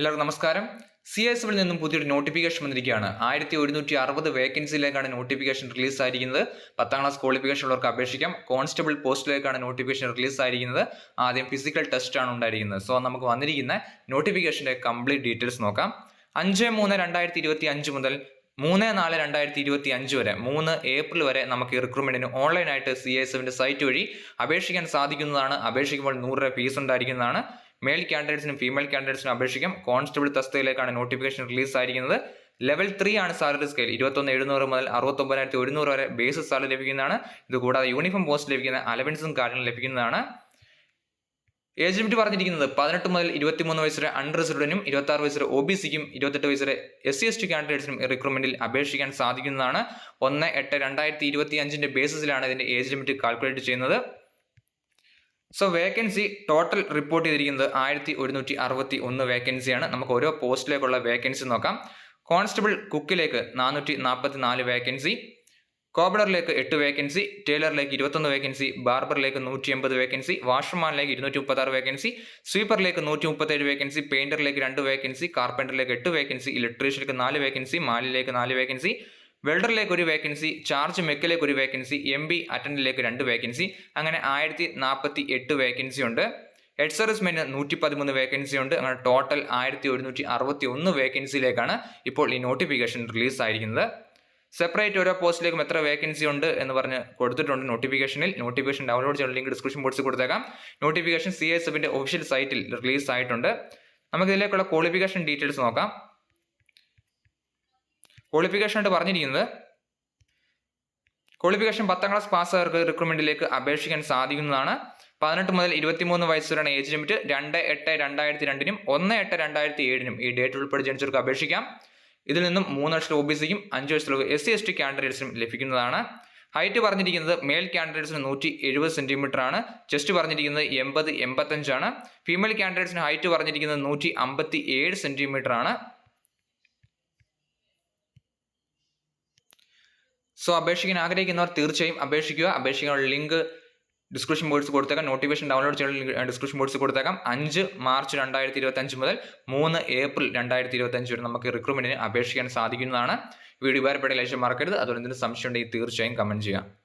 എല്ലാവർക്കും നമസ്കാരം. C S എഫിൽ നിന്നും പുതിയൊരു നോട്ടിഫിക്കേഷൻ വന്നിരിക്കുകയാണ്. ആയിരത്തി ഒരുന്നൂറ്റി അറുപത് വേക്കൻസിയിലേക്കാണ് നോട്ടിഫിക്കേഷൻ റിലീസ് ആയിരിക്കുന്നത്. പത്താം ക്ലാസ് ക്വാളിഫിക്കേഷൻ ഉള്ളവർക്ക് അപേക്ഷിക്കാം. കോൺസ്റ്റബിൾ പോസ്റ്റിലേക്കാണ് നോട്ടിഫിക്കേഷൻ റിലീസ് ആയിരിക്കുന്നത്. ആദ്യം ഫിസിക്കൽ ടെസ്റ്റ് ആണ് ഉണ്ടായിരിക്കുന്നത്. സോ നമുക്ക് വന്നിരിക്കുന്ന നോട്ടിഫിക്കേഷന്റെ കംപ്ലീറ്റ് ഡീറ്റെയിൽസ് നോക്കാം. അഞ്ച് മൂന്ന് രണ്ടായിരത്തി ഇരുപത്തി അഞ്ച് മുതൽ മൂന്ന് നാല് രണ്ടായിരത്തി ഇരുപത്തി അഞ്ച് വരെ മൂന്ന് ഏപ്രിൽ വരെ നമുക്ക് ഈ റിക്രൂട്ട്മെന്റിന് ഓൺലൈനായിട്ട് സി എസ് എഫിന്റെ സൈറ്റ് വഴി അപേക്ഷിക്കാൻ സാധിക്കുന്നതാണ്. അപേക്ഷിക്കുമ്പോൾ നൂറ് രൂപ ഫീസ് ഉണ്ടായിരിക്കുന്നതാണ്. മെയിൽ കാൻഡിഡേറ്റ്സിനും ഫീമെയിൽ കാൻഡിഡേറ്റ്സിനും അപേക്ഷിക്കാം. കോൺസ്റ്റബിൾ തസ്തയിലേക്കാണ് നോട്ടിഫിക്കേഷൻ റിലീസ് ആയിരിക്കുന്നത്. ലെവൽ ത്രീ ആണ് സാലറി സ്കെയിൽ ഇരുപത്തൊന്ന് എഴുന്നൂറ് മുതൽ അറുപത്തൊമ്പതിനായിരത്തി ഒരുന്നൂറ് വരെ ബേസിക് സാലറി ലഭിക്കുന്നതാണ്. ഇത് കൂടാതെ യൂണിഫോം പോസ്റ്റ് ലഭിക്കുന്ന അലവൻസും കാര്യങ്ങളും ലഭിക്കുന്നതാണ്. ഏജ് ലിമിറ്റ് പറഞ്ഞിരിക്കുന്നത് പതിനെട്ട് മുതൽ ഇരുപത്തിമൂന്ന് വയസ്സ് വരെ അൺറിസർവ്ഡിനും ഇരുപത്തി ആറ് വയസ്സ് വരെ ഒ ബി സിക്കും ഇരുപത്തെട്ട് വയസ്സ് വരെ എസ് സി എസ് ടി കാൻഡിഡേറ്റ്സിനും റിക്രൂട്ട്മെന്റിൽ അപേക്ഷിക്കാൻ സാധിക്കുന്നതാണ്. ഒന്ന് എട്ട് രണ്ടായിരത്തി ഇരുപത്തി അഞ്ചിന്റെ ബേസിസിലാണ് ഇതിന്റെ ഏജ് ലിമിറ്റ് കാൽക്കുലേറ്റ് ചെയ്യുന്നത്. സോ വേക്കൻസി ടോട്ടൽ റിപ്പോർട്ട് ചെയ്തിരിക്കുന്നത് ആയിരത്തി ഒരുന്നൂറ്റി അറുപത്തി ഒന്ന് വേക്കൻസിയാണ് നമുക്ക് ഓരോ പോസ്റ്റിലേക്കുള്ള വേക്കൻസി നോക്കാം. കോൺസ്റ്റബിൾ കുക്കിലേക്ക് നാനൂറ്റി നാൽപ്പത്തി നാല് വേക്കൻസി കോബഡറിലേക്ക് എട്ട് വേക്കൻസി ടേലറിലേക്ക് ഇരുപത്തൊന്ന് വേക്കൻസി ബാർബറിലേക്ക് നൂറ്റി എൺപത് വേക്കൻസി വാഷർമാനിലേക്ക് ഇരുന്നൂറ്റി മുപ്പത്താറ് വേക്കൻസി സ്വീപ്പറിലേക്ക് നൂറ്റി മുപ്പത്തേഴ് വേക്കൻസി പെയിന്ററിലേക്ക് രണ്ട് വേക്കൻസി കാർപ്പന്ററിലേക്ക് എട്ട് വേക്കൻസി ഇലക്ട്രീഷ്യനിലേക്ക് നാല് വേക്കൻസി മാലിലേക്ക് നാല് വേക്കൻസി വെൽഡറിലേക്ക് ഒരു വേക്കൻസി ചാർജ് മെക്കിലേക്ക് ഒരു വേക്കൻസി എം ബി അറ്റൻഡിലേക്ക് രണ്ട് വേക്കൻസി അങ്ങനെ ആയിരത്തി നാൽപ്പത്തി എട്ട് വേക്കൻസി ഉണ്ട്. ഹെഡ് സർവീസ്മെന് നൂറ്റി പതിമൂന്ന് വേക്കൻസി ഉണ്ട്. അങ്ങനെ ടോട്ടൽ ആയിരത്തി ഒരുന്നൂറ്റി അറുപത്തി ഒന്ന് വേക്കൻസിയിലേക്കാണ് ഇപ്പോൾ ഈ നോട്ടിഫിക്കേഷൻ റിലീസ് ആയിരിക്കുന്നത് സെപ്പറേറ്റ് ഓരോ പോസ്റ്റിലേക്കും എത്ര വേക്കൻസി ഉണ്ട് എന്ന് പറഞ്ഞ് കൊടുത്തിട്ടുണ്ട് നോട്ടിഫിക്കേഷനിൽ നോട്ടിഫിക്കേഷൻ ഡൗൺലോഡ് ചെയ്യാൻ ലിങ്ക് ഡിസ്ക്രിപ്ഷൻ ബോക്സിൽ കൊടുത്തേക്കാം. നോട്ടിഫിക്കേഷൻ സി എസ് എഫിന്റെ ഒഫീഷ്യൽ സൈറ്റിൽ റിലീസ് ആയിട്ടുണ്ട് നമുക്ക് ഇതിലേക്കുള്ള ക്വാളിഫിക്കേഷൻ ഡീറ്റെയിൽസ് നോക്കാം. ക്വാളിഫിക്കേഷൻ ആയിട്ട് പറഞ്ഞിരിക്കുന്നത്. ക്വാളിഫിക്കേഷൻ പത്താം ക്ലാസ് പാസ്സായവർക്ക് റിക്രൂട്ട്മെന്റിലേക്ക് അപേക്ഷിക്കാൻ സാധിക്കുന്നതാണ്. പതിനെട്ട് മുതൽ ഇരുപത്തിമൂന്ന് വയസ്സ് വരെയാണ് ഏജ് ലിമിറ്റ് രണ്ട് എട്ട് രണ്ടായിരത്തി രണ്ടിനും ഒന്ന് എട്ട് രണ്ടായിരത്തി ഏഴിനും ഈ ഡേറ്റ് ഉൾപ്പെടെ ജനിച്ചവർക്ക് അപേക്ഷിക്കാം. ഇതിൽ നിന്നും മൂന്ന് ലക്ഷം ഒ ബി സിക്കും അഞ്ച് വർഷത്തിലുള്ള എസ് സി എസ് ടി കാൻഡിഡേറ്റ്സിനും ലഭിക്കുന്നതാണ്. ഹൈറ്റ് പറഞ്ഞിരിക്കുന്നത് മെയിൽ കാൻഡിഡേറ്റ്സിന് നൂറ്റി എഴുപത് സെന്റിമീറ്റർ ആണ്. ചെസ്റ്റ് പറഞ്ഞിരിക്കുന്നത് എൺപത് എൺപത്തഞ്ചാണ് ഫീമെയിൽ കാൻഡിഡേറ്റ്സിന് ഹൈറ്റ് പറഞ്ഞിരിക്കുന്നത് നൂറ്റി അമ്പത്തി ഏഴ് സെന്റിമീറ്റർ ആണ്. സോ അപേക്ഷിക്കാൻ ആഗ്രഹിക്കുന്നവർ തീർച്ചയായും അപേക്ഷിക്കുക. അപേക്ഷിക്കാനുള്ള ലിങ്ക് ഡിസ്ക്രിപ്ഷൻ ബോക്സ് കൊടുത്തേക്കാം. നോട്ടിഫിക്കേഷൻ ഡൗൺലോഡ് ചെയ്യാൻ ഡിസ്ക്രിപ്ഷൻ ബോക്സ് കൊടുത്തേക്കാം. അഞ്ച് മാർച്ച് രണ്ടായിരത്തി ഇരുപത്തഞ്ച് മുതൽ മൂന്ന് ഏപ്രിൽ രണ്ടായിരത്തി ഇരുപത്തഞ്ച് വരെ നമുക്ക് റിക്രൂട്ട്മെന്റിന് അപേക്ഷിക്കാൻ സാധിക്കുന്നതാണ്. വീഡിയോ ഉപകാരപ്പെട്ട ലക്ഷ്യം മറക്കരുത്. അതുപോലെ എന്തെങ്കിലും സംശയം ഉണ്ടെങ്കിൽ തീർച്ചയായും കമന്റ് ചെയ്യാം.